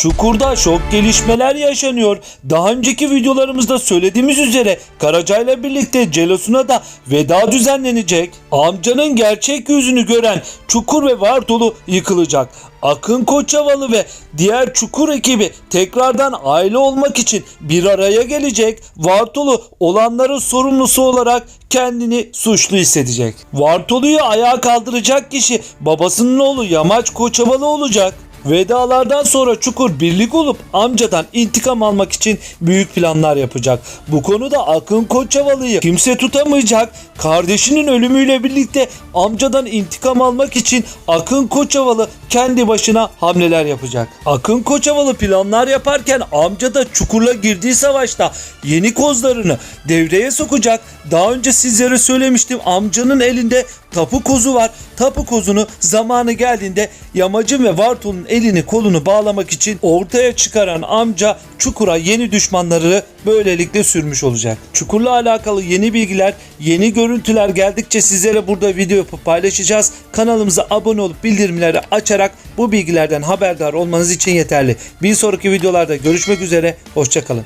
Çukurda şok gelişmeler yaşanıyor. Daha önceki videolarımızda söylediğimiz üzere Karaca ile birlikte Celos'una da veda düzenlenecek. Amcanın gerçek yüzünü gören Çukur ve Vartolu yıkılacak. Akın Koçavalı ve diğer Çukur ekibi tekrardan aile olmak için bir araya gelecek. Vartolu olanların sorumlusu olarak kendini suçlu hissedecek. Vartolu'yu ayağa kaldıracak kişi babasının oğlu Yamaç Koçavalı olacak. Vedalardan sonra Çukur birlik olup amcadan intikam almak için büyük planlar yapacak. Bu konuda Akın Koçavalı'yı kimse tutamayacak. Kardeşinin ölümüyle birlikte amcadan intikam almak için Akın Koçavalı kendi başına hamleler yapacak. Akın Koçavalı planlar yaparken amca da Çukur'la girdiği savaşta yeni kozlarını devreye sokacak. Daha önce sizlere söylemiştim amcanın elinde tapu kozu var. Tapu kozunu zamanı geldiğinde Yamacın ve Vartol'un elini kolunu bağlamak için ortaya çıkaran amca Çukur'a yeni düşmanları böylelikle sürmüş olacak. Çukur'la alakalı yeni bilgiler, yeni görüntüler geldikçe sizlere burada video yapıp paylaşacağız. Kanalımıza abone olup bildirimleri açarak bu bilgilerden haberdar olmanız için yeterli. Bir sonraki videolarda görüşmek üzere, hoşçakalın.